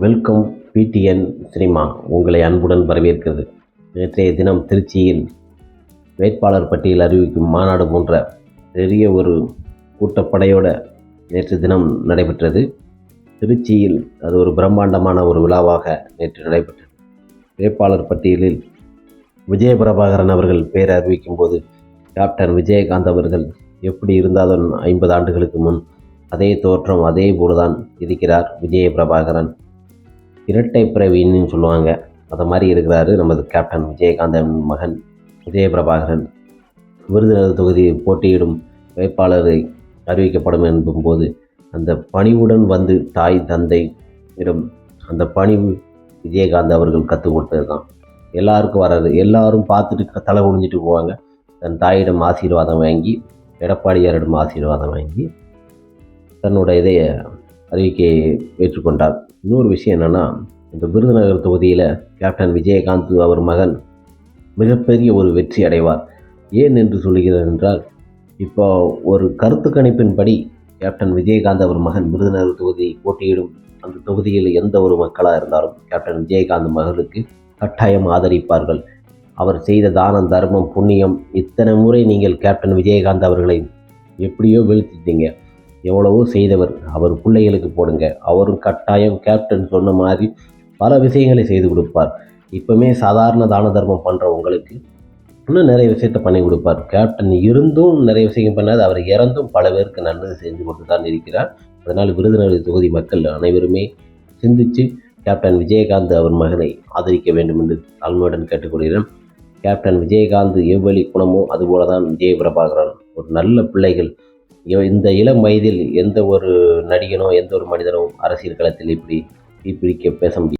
Welcome PTN cinema உங்களை அன்புடன் வரவேற்கிறது. நேற்றைய தினம் திருச்சியில் வேட்பாளர் பட்டியல் அறிவிக்கும் மாநாடு போன்ற பெரிய ஒரு கூட்டப்படையோட நேற்று தினம் நடைபெற்றது. திருச்சியில் அது ஒரு பிரம்மாண்டமான ஒரு விழாவாக நேற்று நடைபெற்றது. வேட்பாளர் பட்டியலில் விஜயபிரபாகரன் அவர்கள் பெயர் அறிவிக்கும் போது கேப்டன் விஜயகாந்த் அவர்கள் எப்படி இருந்தாலும் ஐம்பது ஆண்டுகளுக்கு முன் அதே தோற்றம் அதே போலதான் இருக்கிறார் விஜய பிரபாகரன் இரட்டை பிறவின்னு சொல்லுவாங்க. அதை மாதிரி இருக்கிறாரு நமது கேப்டன் விஜயகாந்தன் மகன் விஜயபிரபாகரன். விருதுநகர் தொகுதி போட்டியிடும் வேட்பாளரை அறிவிக்கப்படும் என்பும்போது அந்த பணிவுடன் வந்து தாய் தந்தை இடம் அந்த பணிவு விஜயகாந்த் அவர்கள் கற்றுக் கொடுத்தது தான் எல்லாருக்கும் வராது. எல்லாரும் பார்த்துட்டு தலை குடிஞ்சிட்டு போவாங்க. தன் தாயிடம் ஆசீர்வாதம் வாங்கி எடப்பாடியாரிடம் ஆசீர்வாதம் வாங்கி தன்னோட இதையை அறிவிக்கையை ஏற்றுக்கொண்டார். இன்னொரு விஷயம் என்னென்னா இந்த விருதுநகர் தொகுதியில் கேப்டன் விஜயகாந்த் அவர் மகன் மிகப்பெரிய ஒரு வெற்றி அடைவார். ஏன் என்று சொல்கிறேன் என்றால் இப்போ ஒரு கருத்து கணிப்பின்படி கேப்டன் விஜயகாந்த் அவர் மகன் விருதுநகர் தொகுதி போட்டியிடும் அந்த தொகுதியில் எந்த ஒரு மக்களாக இருந்தாலும் கேப்டன் விஜயகாந்த் மகளுக்கு கட்டாயம் ஆதரிப்பார்கள். அவர் செய்த தானம் தர்மம் புண்ணியம் இத்தனை முறை நீங்கள் கேப்டன் விஜயகாந்த் அவர்களை எப்படியோ வீழ்த்திட்டீங்க. எவ்வளவோ செய்தவர். அவர் பிள்ளைகளுக்கு போடுங்க. அவரும் கட்டாயம் கேப்டன் சொன்ன மாதிரி பல விஷயங்களை செய்து கொடுப்பார். இப்போமே சாதாரண தான தர்மம் பண்ணுற உங்களுக்கு இன்னும் நிறைய விஷயத்த பண்ணி கொடுப்பார். கேப்டன் இருந்தும் நிறைய விஷயம் பண்ணாது அவர் இறந்தும் பல பேருக்கு நல்லது செஞ்சு கொண்டு தான் இருக்கிறார். அதனால் விருதுநகர் தொகுதி மக்கள் அனைவருமே சிந்தித்து கேப்டன் விஜயகாந்த் அவர் மகனை ஆதரிக்க வேண்டும் என்று தாழ்மையுடன் கேட்டுக்கொள்கிறேன். கேப்டன் விஜயகாந்த் எவ்வளி குணமோ அதுபோல தான் விஜய பிரபாகரன் ஒரு நல்ல பிள்ளைகள். இந்த இளம் வயதில் எந்த ஒரு நடிகனோ எந்த ஒரு மனிதனோ அரசியல் களத்தில் இப்படி இப்படி பேச முடியும்.